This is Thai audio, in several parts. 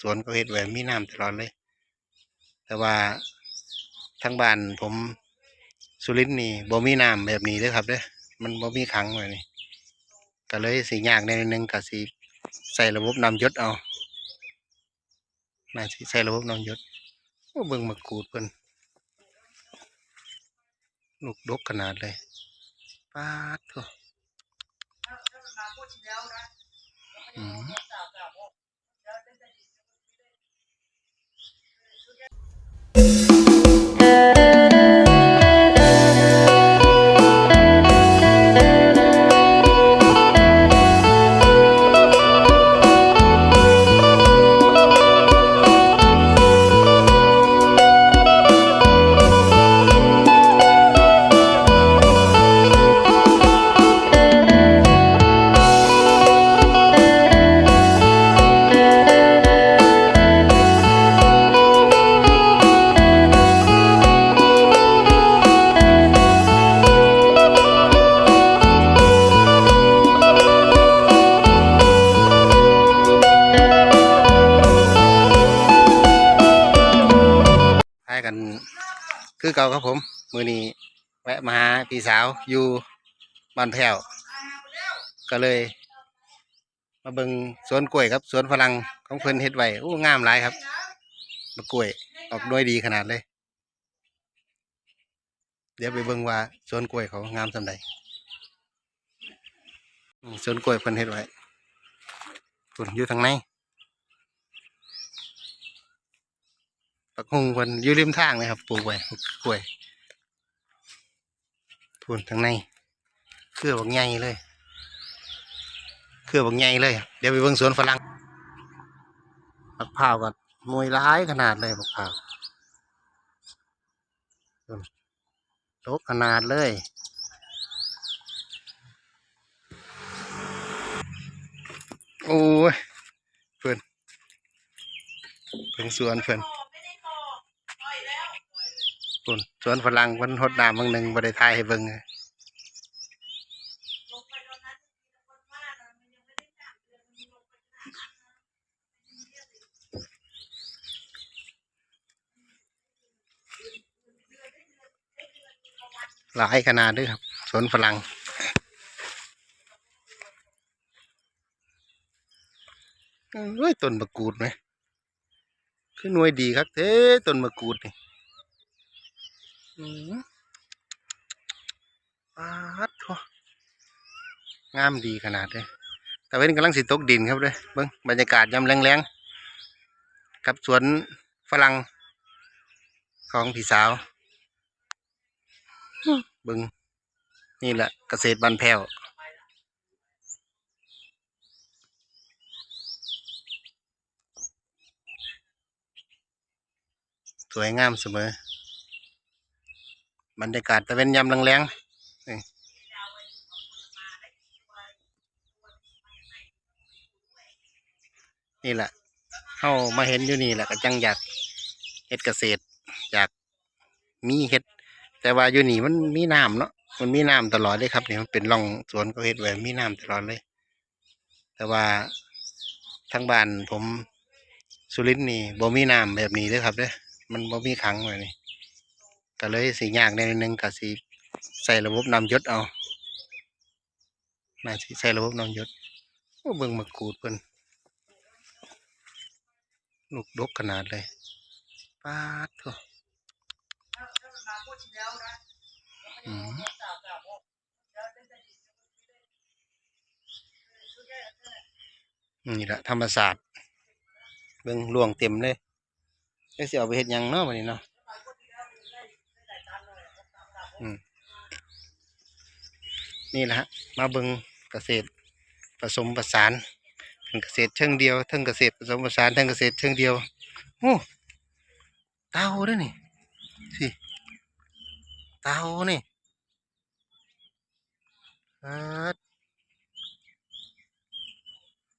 สวนเขาเฮ็ดไว้มีน้ำตลอดเลย แต่ว่าทางบ้านผมสุรินทร์นี่บ่มีน้ำแบบนี้เด้อครับเด้มันบ่มีขังไว้นี่ก็เลยสิยากในนึงก็สิใส่ระบบนำยศเอาน่าใส่ระบบนำยศโอ้เบิ่งมะกรูดเพิ่นลูกดกขนาดเลยปาดโถอืม คือเก่าครับผม มือนี้แวะมาหาพี่สาวอยู่บ้านแพ้วก็เลย มาเบิงสวนกล้วยครับ สวนฝรั่งของเพิ่นเฮ็ดไว้โอ้งามหลายครับมะกล้วยออกหน่วยดีขนาดเลย เดี๋ยวไปเบิงว่าสวนกล้วยเขางามสำใดสวนกล้วยเพิ่นเฮ็ดไว้ส่วนอยู่ทางใน ปักฮุงเพิ่นอยู่ริมทางเลยครับปลูกไว้กล้วยทุนทางในเครือบักใหญ่เลย เครือบักใหญ่เลย เดี๋ยวไปเบิ่งสวนฝรั่งบักพร้าวกันมวยร้ายขนาดเลยบักพร้าวต้นโตขนาดเลยโอ้ยเพื่อนเพิ่งสวนเพื่อน นสวนฝรั่งเพิ่นหดน้ำบางหนึ่งบ่ได้ทายให้เบิ่งหลายขนาดด้วยครับสวนฝรั่งเอ้ยต้นมะกรูดไหมคือหน่วยดีครับเท่ต้นมะกรูดนี่ อืมปาดโถงามดีขนาดเลยแต่เว้นกำลังสิตกดินครับเลยเบิ้งบรรยากาศยามแรงๆกับสวนฝรั่งของพี่สาวเบิ้งนี่แหละเกษตรบ้านแพ้วสวยงามเสมอ บรรยากาศตะเวนยามแรงๆนี่นี่แหละเข้ามาเห็นอยู่นี่แหละก็จังอยากเฮ็ดเกษตร อยากมีเฮ็ด แต่ว่าอยู่นี่มันมีน้ำเนาะมันมีน้ำตลอดเลยครับเนี่ยมันเป็นร่องสวนก็เฮ็ดไว้มีน้ำตลอดเลย แต่ว่าทางบ้านผมสุรินทร์นี่บ่มีน้ำแบบนี้เด้อครับเด้มันบ่มีขังไว้นี่ ก็เลยสิยากในนึงก็สิใส่ระบบนำยศเอาน่าสิใส่ระบบนำยศเบิ่งมะกรูดเพิ่นลูกดกขนาดเลยปาดโถอืมนี่แหละธรรมศาสตร์เบิ่งล่วงเต็มเลยแล้วสิเอาไปเฮ็ดหยังเนาะบัดนี้เนาะ อืม นี่แหละฮะมาเบิงเกษตรผสมผสานเป็นเกษตรเชิงเดียวทั้งเกษตรผสมผสานทั้งเกษตรเชิงเดียวโอ้เตาเด้วยนี่สิเตานี่เอิด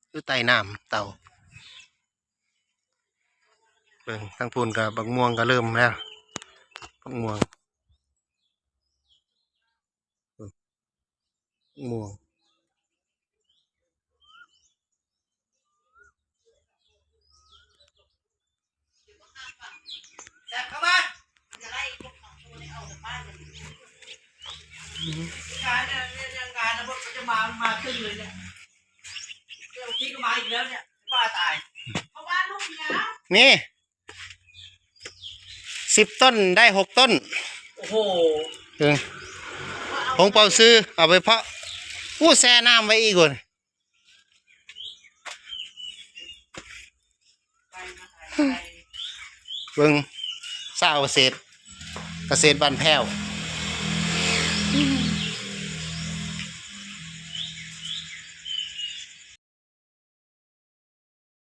อยู่ใต้น้ำเตาเบิ่งทั้งพูนกับบักม่วงก็เริ่มแล้วบักม่วง ม่วงแซ่บเข้ามางานเนี่ยเนี่ยงานนะพวกเขาจะมา มาขึ้นเลยเนี่ยเดี๋ยวพี่ก็มาอีกแล้วเนี่ยบ้าตายเพราะว่าลูกเนี้ยนี่สิบต้นได้หกต้น โอ้โหเออผงเป่าซื้อเอาไปเพาะ อู้แช่น้ำไว้อีกคนไปมาถ่ายไปเบิ่งสาวเกษตรเกษตรบ้านแพ้ว